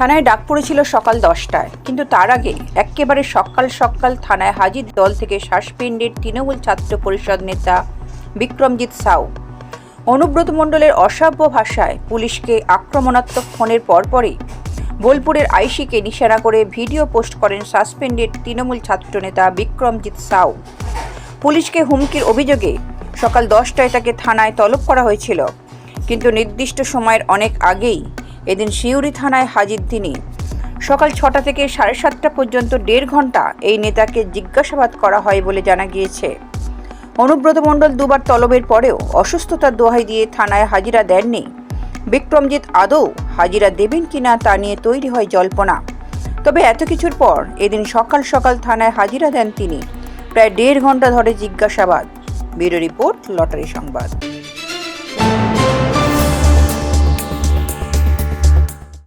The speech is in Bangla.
থানায় ডাক পড়েছিল সকাল দশটায়, কিন্তু তার আগে এক্কেবারে সকাল সকাল থানায় হাজির দল থেকে শ্বাসপিণ্ডের তৃণমূল ছাত্র পরিষদ নেতা বিক্রমজিৎ সাউ। অনুব্রত মণ্ডলের অসভ্য ভাষায় পুলিশকে আক্রমণাত্মক ফোনের পরপরই বোলপুরের আইসিকে নিশানা করে ভিডিও পোস্ট করেন সাসপেন্ডেড তৃণমূল ছাত্রনেতা বিক্রমজিৎ সাউ। পুলিশকে হুমকির অভিযোগে সকাল দশটায় তাকে থানায় তলব করা হয়েছিল, কিন্তু নির্দিষ্ট সময়ের অনেক আগেই এদিন শিউরি থানায় হাজির তিনি। সকাল ছটা থেকে সাড়ে সাতটা পর্যন্ত দেড় ঘণ্টা এই নেতাকে জিজ্ঞাসাবাদ করা হয় বলে জানা গিয়েছে। অনুব্রত মণ্ডল দুবার তলবের পরেও অসুস্থতার দোহাই দিয়ে থানায় হাজিরা দেননি। বিক্রমজিৎ আদৌ হাজিরা দেবেন কিনা তা নিয়ে তৈরি হয় জল্পনা। তবে এত কিছুর পর এদিন সকাল সকাল থানায় হাজিরা দেন তিনি। প্রায় দেড় ঘণ্টা ধরে জিজ্ঞাসাবাদ। ব্যুরো রিপোর্ট, লটারি সংবাদ।